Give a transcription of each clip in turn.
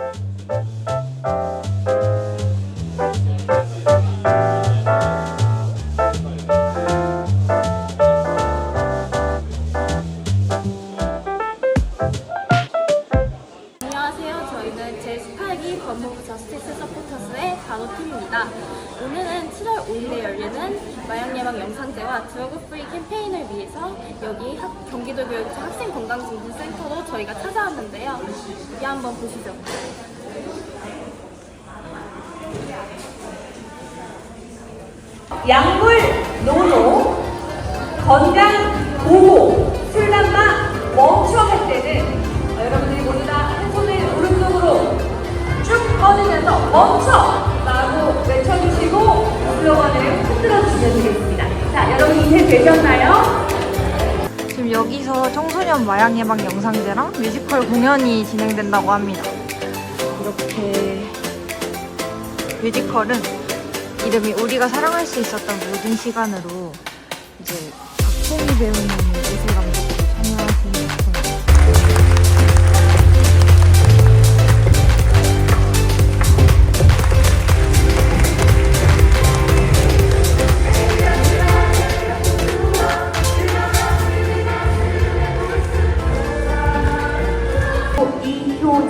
안 간호팀입니다. 오늘은 7월 5일에 열리는 마약 예방 영상제와 드러그 프리 캠페인을 위해서 여기 학- 경기도 교육청 학생건강증진센터로 저희가 찾아왔는데요. 여기 한번 보시죠. 약물 노노 건강 보호 술담바 멈춰 할 때는 어, 여러분들이 모두 다 한 손을 오른쪽으로 쭉 뻗으면서 멈춰! 이해되셨나요? 지금 여기서 청소년 마약 예방 영상제랑 뮤지컬 공연이 진행된다고 합니다. 이렇게 뮤지컬은 이름이 우리가 사랑할 수 있었던 모든 시간으로 이제 박홍희 배우님 예술 감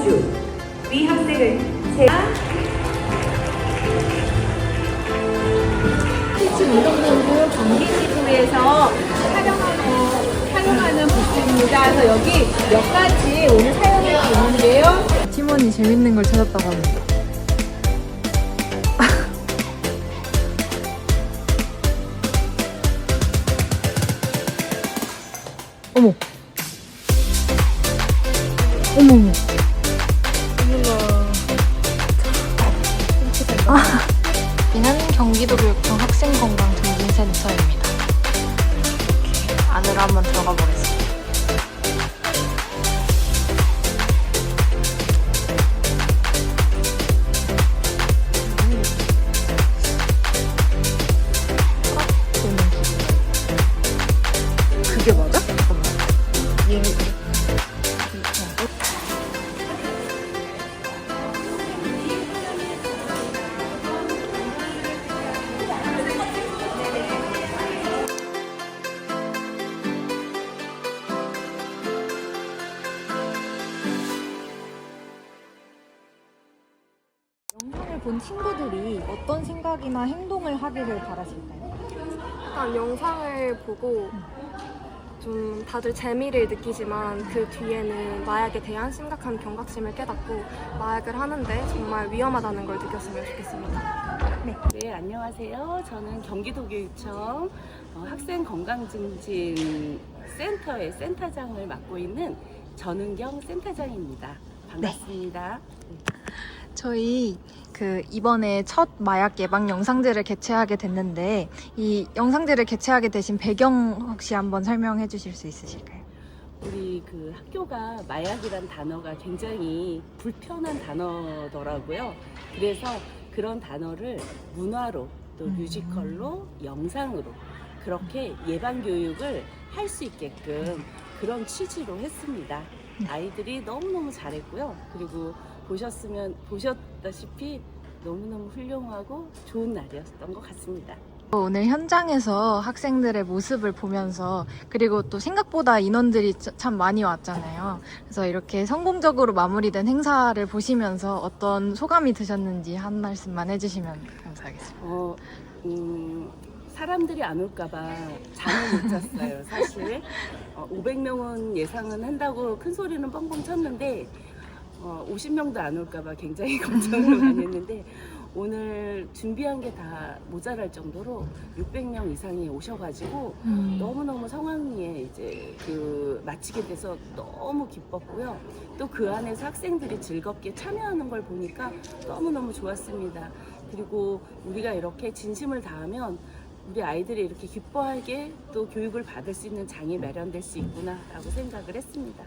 이효주 위 학생을 제가 운동본부 경기지구에서 촬영하는, 촬영하는 부스입니다. 그래서 여기 몇 가지 오늘 사용할 수 있는데요. 팀원이 재밌는 걸 찾았다고 합니다. 어머. 어머, 어머. 아, 여기는 경기도교육청 학생건강증진센터입니다. 안으로 한번 들어가 보겠습니다. 본 친구들이 어떤 생각이나 행동을 하기를 바라실까요? 일단 영상을 보고 좀 다들 재미를 느끼지만 그 뒤에는 마약에 대한 심각한 경각심을 깨닫고 마약을 하는데 정말 위험하다는 걸 느꼈으면 좋겠습니다. 네, 안녕하세요. 저는 경기도교육청 어, 학생건강증진 센터의 센터장을 맡고 있는 전은경 센터장입니다. 반갑습니다. 저희 그 이번에 첫 마약 예방 영상제를 개최하게 됐는데 이 영상제를 개최하게 되신 배경 혹시 한번 설명해 주실 수 있으실까요? 우리 그 학교가 마약이란 단어가 굉장히 불편한 단어더라고요. 그래서 그런 단어를 문화로 또 음. 뮤지컬로 영상으로 그렇게 예방 교육을 할 수 있게끔 그런 취지로 했습니다. 아이들이 너무너무 잘했고요. 그리고 보셨으면 보셨다시피 너무너무 훌륭하고 좋은 날이었던 것 같습니다. 오늘 현장에서 학생들의 모습을 보면서 그리고 또 생각보다 인원들이 차- 참 많이 왔잖아요. 그래서 이렇게 성공적으로 마무리된 행사를 보시면서 어떤 소감이 드셨는지 한 말씀만 해주시면 감사하겠습니다. 어, 음, 사람들이 안 올까봐 잠을 못 잤어요, 사실. 어, 500명은 예상은 한다고 큰 소리는 뻥뻥 쳤는데, 어, 50명도 안 올까봐 굉장히 걱정을 많이 했는데, 오늘 준비한 게 다 모자랄 정도로 600명 이상이 오셔가지고, 너무너무 성황리에 이제 그 마치게 돼서 너무 기뻤고요. 또 그 안에서 학생들이 즐겁게 참여하는 걸 보니까 너무너무 좋았습니다. 그리고 우리가 이렇게 진심을 다하면 우리 아이들이 이렇게 기뻐하게 또 교육을 받을 수 있는 장이 마련될 수 있구나라고 생각을 했습니다.